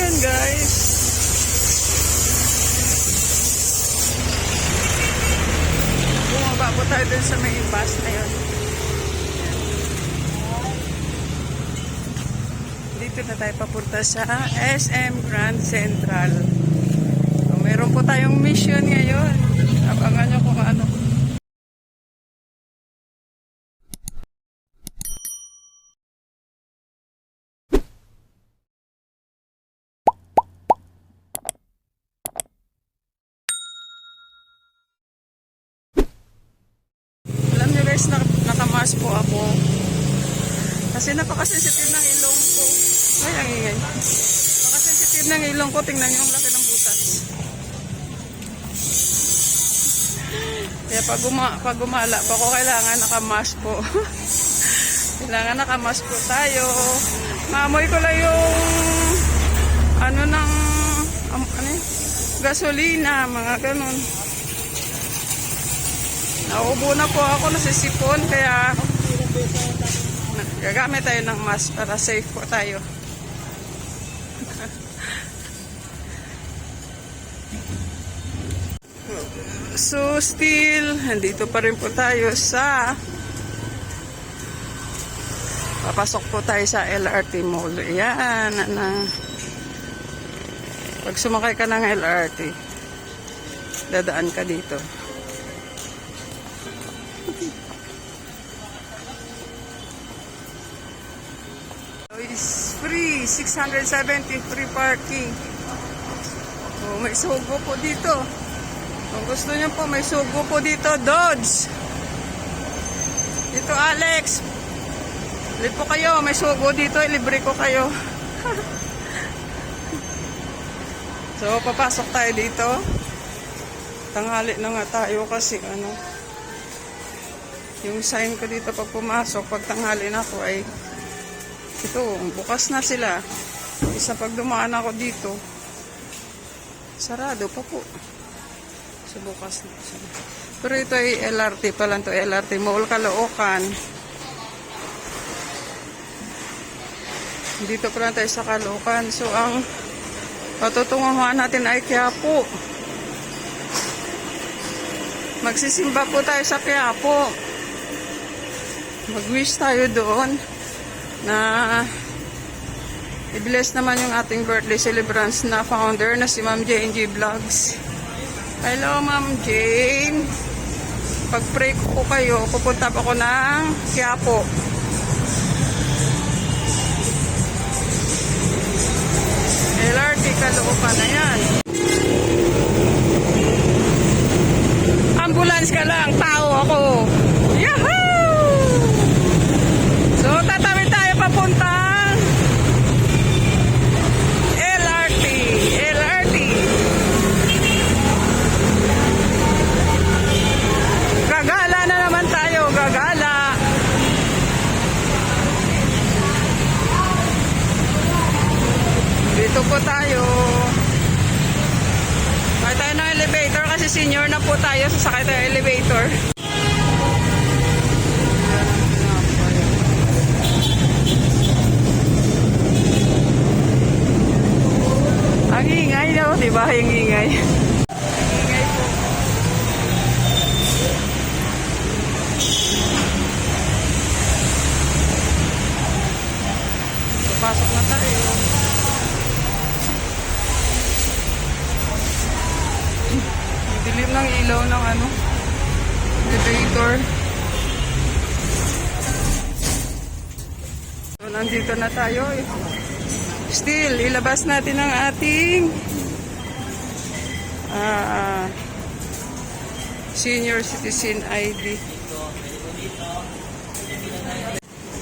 Ayan guys. Bumaba po tayo dun sa may bus na yun. Dito na tayo papunta sa SM Grand Central. So, meron po tayong mission ngayon. Abangan nyo kung ano. Alam nyo guys, nak nakamask po ako. Kasi napaka-sensitive ng ilong ko. Ay, ang ingay. Napaka-sensitive ng ilong ko. Tingnan nyo ang laki ng butas. Kaya pag, guma pag gumala pa ako, kailangan nakamask po. kailangan nakamask po tayo. Maamoy ko lang yung ano ng um, ano, gasolina, mga ganun. Naubo na po ako, nasisipon, kaya gagamit tayo ng mask para safe po tayo. So still, nandito pa rin po tayo sa papasok po tayo sa LRT Mall. Yan, na, pag sumakay ka ng LRT, dadaan ka dito. 670 free parking. Oh, may sugo po dito. Kung gusto niyo po, may sugo po dito. Dodge. Dito, Alex. Libre po kayo. May sugo dito. Libre ko kayo. so, papasok tayo dito. Tanghali na nga tayo kasi ano. Yung sign ko dito pag pumasok, pag tanghali na ako ay ito, bukas na sila. Isa pag dumaan ako dito, sarado pa po. So, bukas na sila. Pero ito ay LRT pa lang to LRT Mall Caloocan. Dito pa lang tayo sa Caloocan. So, ang patutunguhan natin ay Quiapo. Magsisimba po tayo sa Quiapo. Mag-wish tayo doon na i-bless naman yung ating birthday celebrants na founder na si Ma'am Jane G Vlogs. Hello Ma'am Jane. Pag-pray ko po kayo, pupunta pa ako ng Quiapo. LRT Caloocan na yan. Ambulance ka lang, tao ako. Di ba? Yung ingay. Ingay. Pasok na tayo. Dilim ng ilaw ng ano, elevator. So, nandito na tayo. Still, ilabas natin ang ating ah, senior citizen ID.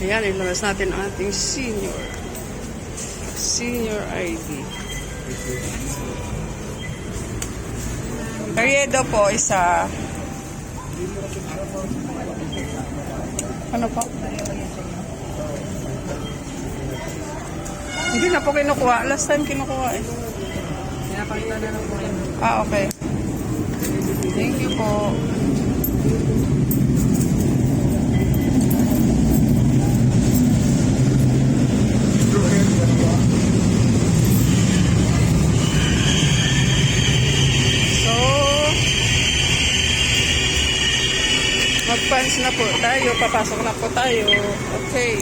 Ayan, ilabas natin ang ating senior senior ID. Periedo po, isa. Ano po? Hindi na po kinukuha. Last time kinukuha eh final na po. Ah, okay. Thank you po. So, magpans na po tayo. Papasok na po tayo. Okay.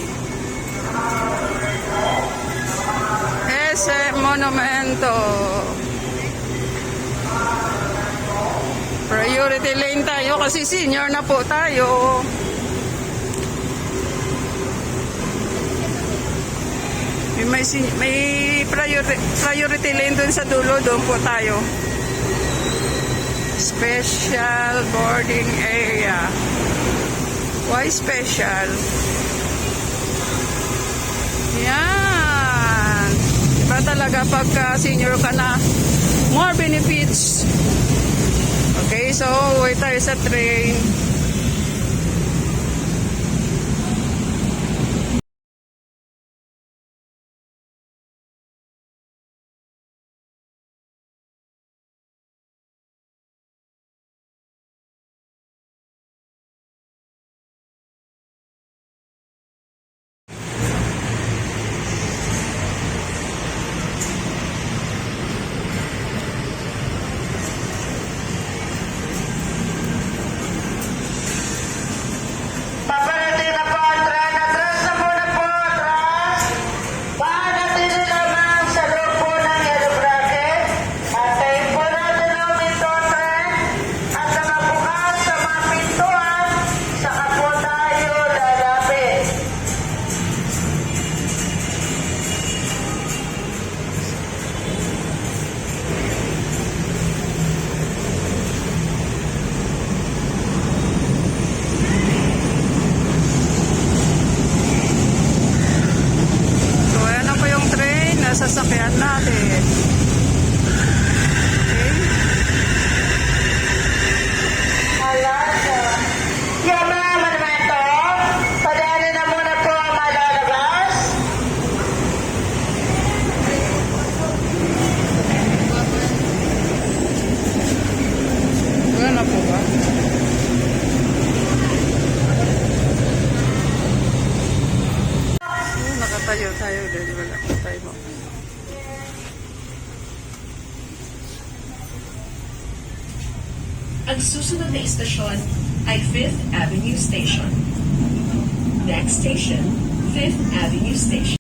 Ese monumento. Priority lane tayo kasi senior na po tayo. May, may, priority, priority lane dun sa dulo, doon po tayo. Special boarding area. Why special? Yan. Iba talaga pagka senior ka na, more benefits. Okay, so wait tayo sa train. Ang susunod na istasyon ay 5th Avenue Station. Next station, 5th Avenue Station.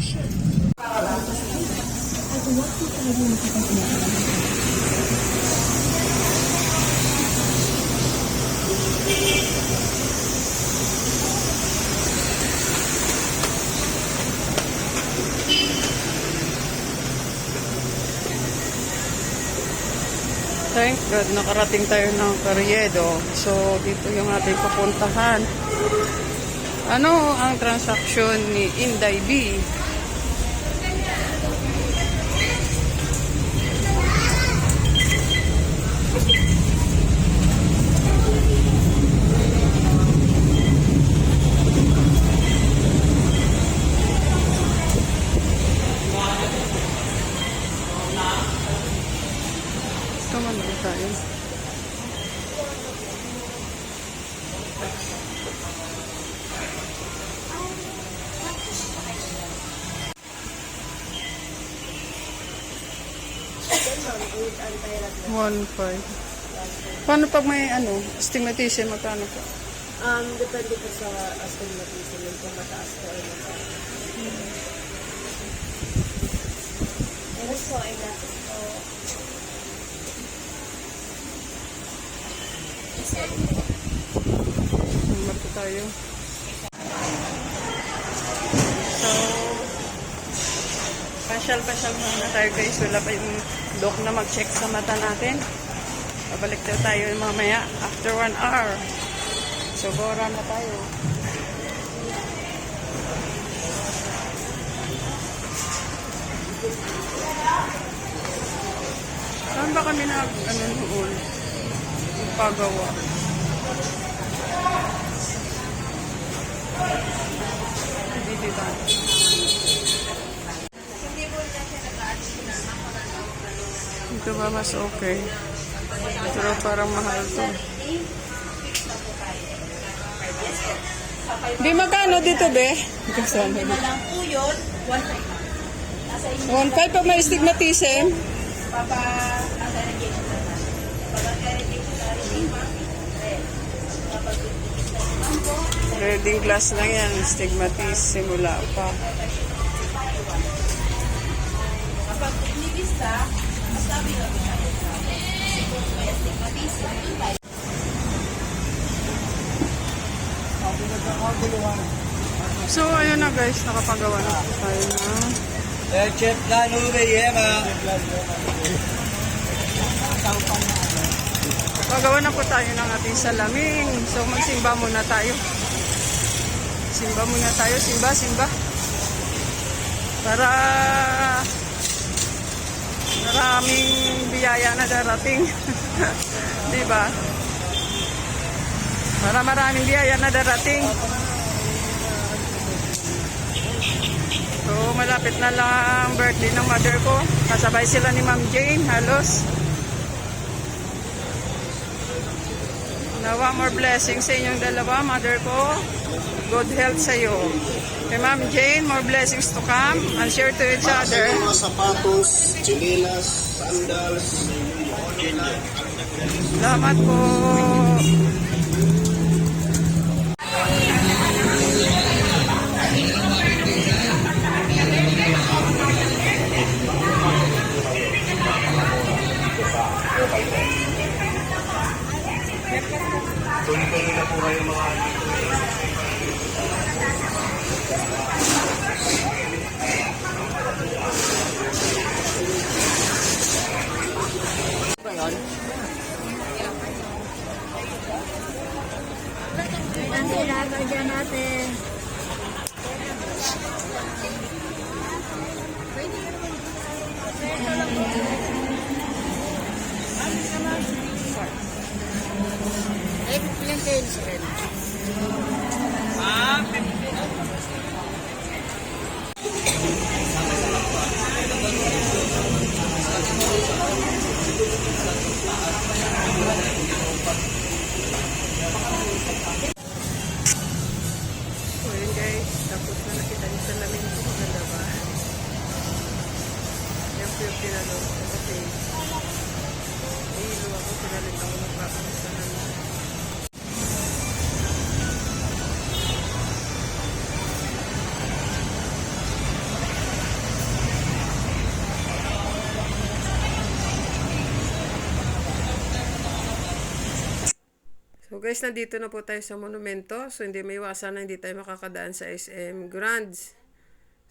Station. Thank God, nakarating tayo ng Carriedo. So, dito yung ating pupuntahan. Ano ang transaksyon ni Inday B? Tayo. One five. Paano pag may ano, astigmatism, magkano po? Um, depende po sa astigmatism yun kung mataas po o mataas. Ano po ay dapat po Po tayo. So, pasyal-pasyal muna tayo guys. Wala pa yung doc na mag-check sa mata natin. Babalik daw tayo mamaya after one hour. So, bora na tayo. Saan ba kami nag, ano, noon? Pagawa. Dito. Ito ba mas okay? Pero parang mahal to. Di magkano dito, be? Kasama. Na lang po yun, 1.5. 1.5 pag may stigmatism. Papa, nasa rejection na lang. Pag rejection na rin, Third class lang yan, stigmatis, simula pa. Kapag inibis ka, sabi ka stigmatis, doon tayo. So, ayun na guys, nakapagawa na po tayo na. Eh, chef na, nube, yema. Pagawa na po tayo ng ating salaming. So, magsimba muna tayo. Simba muna tayo. Simba, simba. Para maraming biyaya na darating. Di ba? Para maraming biyaya na darating. So, malapit na lang birthday ng mother ko. Kasabay sila ni Ma'am Jane, halos. Nawa more blessings sa inyong dalawa, mother ko. Good health sa iyo. Kay Ma'am Jane, more blessings to come and share to each Para other. mga sapatos, chinelas, sandals, Salamat po. So Guys, nandito na po tayo sa monumento. So hindi may iwasan na hindi tayo makakadaan sa SM Grands.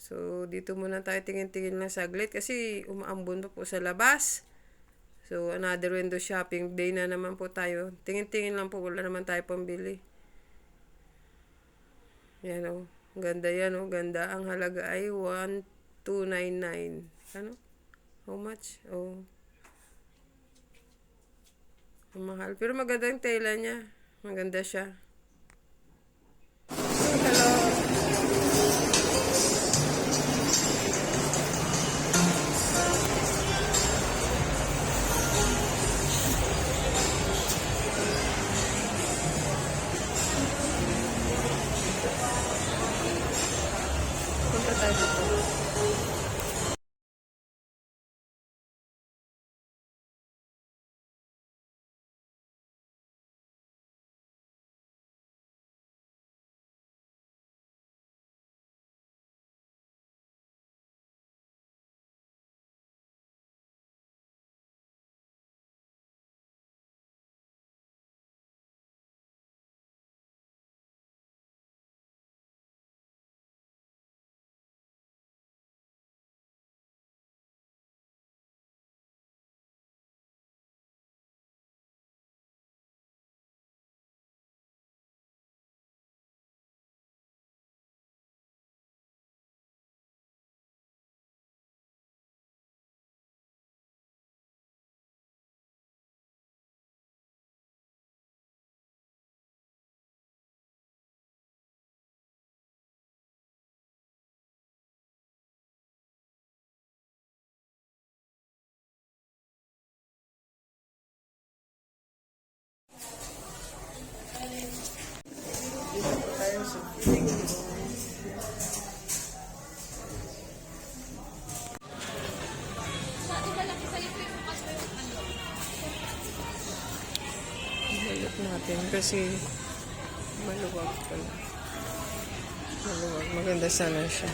So dito muna tayo tingin-tingin lang saglit kasi umaambon pa po sa labas. So another window shopping day na naman po tayo. Tingin-tingin lang po, wala naman tayo pambili. Yan o. Ganda yan o. Ganda. Ang halaga ay 1299. Ano? How much? Oh. Mahal. Pero maganda yung tela niya. Maganda siya. Hello. Kasi maluwag pala. Maluwag. Maganda sana siya.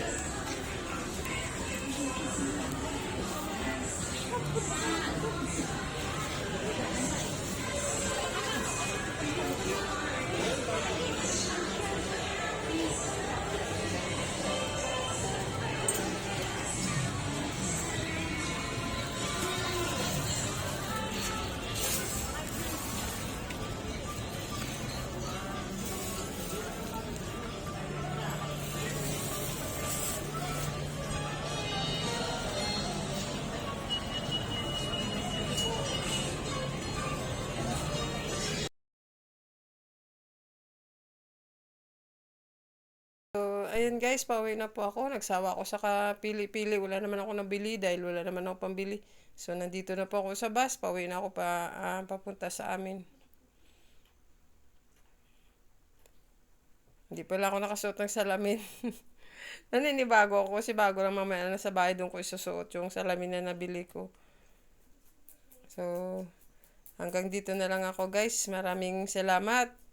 Ayun guys, pauwi na po ako. Nagsawa ako sa kapili-pili. Wala naman ako nabili dahil wala naman ako pambili. So, nandito na po ako sa bus. Pauwi na ako pa, ah, papunta sa amin. Hindi pala ako nakasuot ng salamin. Naninibago ako kasi bago lang mamaya na sa bahay doon ko isusuot yung salamin na nabili ko. So, hanggang dito na lang ako guys. Maraming salamat.